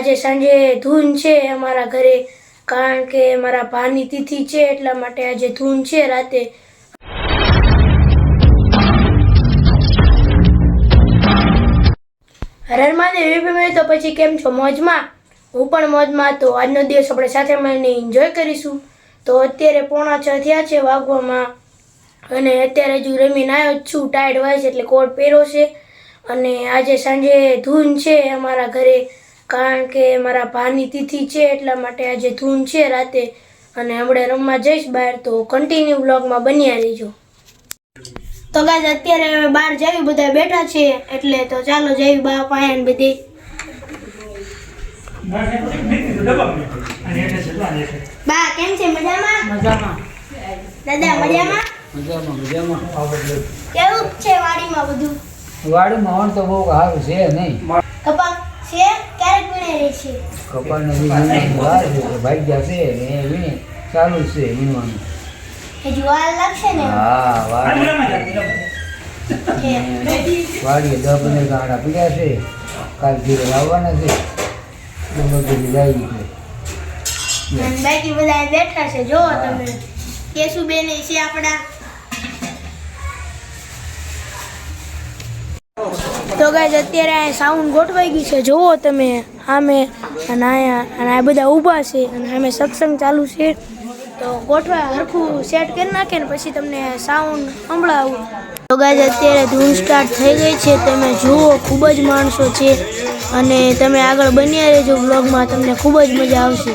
આજે સાંજે ધૂન છે અમારા ઘરે, કારણ કે મારા ભાની તિથિ છે, એટલા માટે આજે ધૂન છે રાતે. હરર મહાદેવ એવી તો પછી કેમ છો મોજમાં? હું પણ મોજમાં, તો આજનો દિવસ આપણે સાથે મળીને એન્જોય કરીશું. તો અત્યારે પોણા છ થયા છે વાગવામાં, અને અત્યારે હજુ રમીને આવ્યો જ છું ટાયર્ડ છે એટલે કોટ પહેરો છે. અને આજે સાંજે ધૂન છે અમારા ઘરે. કારણ કે મારા ભાની તિથિ છે એટલા માટે આજે ધૂન છે રાતે. અને હમણાં રમવા જઈશ બહાર તો કન્ટિન્યુ બ્લોગમાં બન્યા રહીજો. તો ગાજ અત્યારે અમે બહાર જઈ બધા બેઠા છે એટલે તો ચાલો જઈ બા પાયા બધી. બા કેમ છે? મજામાં? મજામાં. દાદા મજામાં? મજામાં મજામાં. કેવું છે વાડીમાં બધું? વાડીમાં તો બહુ સારું છે નહીં. કપાસ છે? રહી છે. કપાળને વીણવાની વાર છે ભાગ્યા છે ને એ વીણે ચાલુ છે વીણવાનું. હજુ વાર લાગશે ને? હા વાડી છે. વાડીએ દસ પંદર ગાંડા પીડ્યા છે. કાલ ઘીરે લાવવાના છે. ગમે બધી જાય છે બાકી બધા બેઠા છે. જો તમે કેશુબેન છે આપણા. તો ગાઈઝ અત્યારે આ સાઉન્ડ ગોઠવાઈ ગઈ છે. જુઓ તમે, સામે અને અહીંયા, અને આ બધા ઊભા છે અને સામે સત્સંગ ચાલુ છે. તો ગોઠવા, હરખું સેટ કરી નાખે ને પછી તમને સાઉન્ડ સંભળાવું. તો ગાઈઝ અત્યારે ધૂન સ્ટાર્ટ થઈ ગઈ છે. તમે જુઓ, ખૂબ જ માણસો છે. અને તમે આગળ બન્યા રહેજો બ્લોગમાં તમને ખૂબ જ મજા આવશે.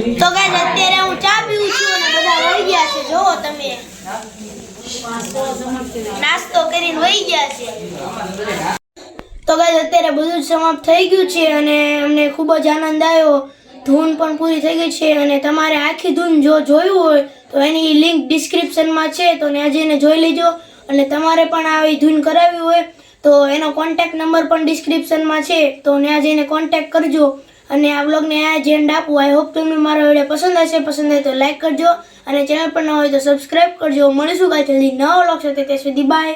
તો ગાઈસ અત્યારે હું ચા પીઉં છું અને બધા વહી ગયા છે. જોવો તમે. નાસ્તો કરીને વહી ગયા છે. તો ગાઈસ અત્યારે બધું સમાપ્ત થઈ ગયું છે અને અમને ખૂબ જ આનંદ આવ્યો. ધૂન પણ પૂરી થઈ ગઈ છે અને તમારે આખી ધૂન જો જોયું હોય, તો એની લિંક ડિસ્ક્રિપ્શનમાં છે. તો ત્યાં જઈને જોઈ લેજો. અને તમારે પણ આવી ધૂન કરાવી હોય, તો એનો કોન્ટેક્ટ નંબર પણ ડિસ્ક્રિપ્શનમાં છે. તો ત્યાં જઈને કોન્ટેક્ટ કરજો. અને આ બ્લોગને આ એન્ડ આપું. આઈ હોપ તમને મારો વીડિયો પસંદ આવશે પસંદ આવે તો લાઈક કરજો. અને ચેનલ પર ન હોય તો સબસ્ક્રાઈબ કરજો. મળીશું કાંઈ જલ્દી નવો બ્લોગ સાથે. ત્યાં સુધી બાય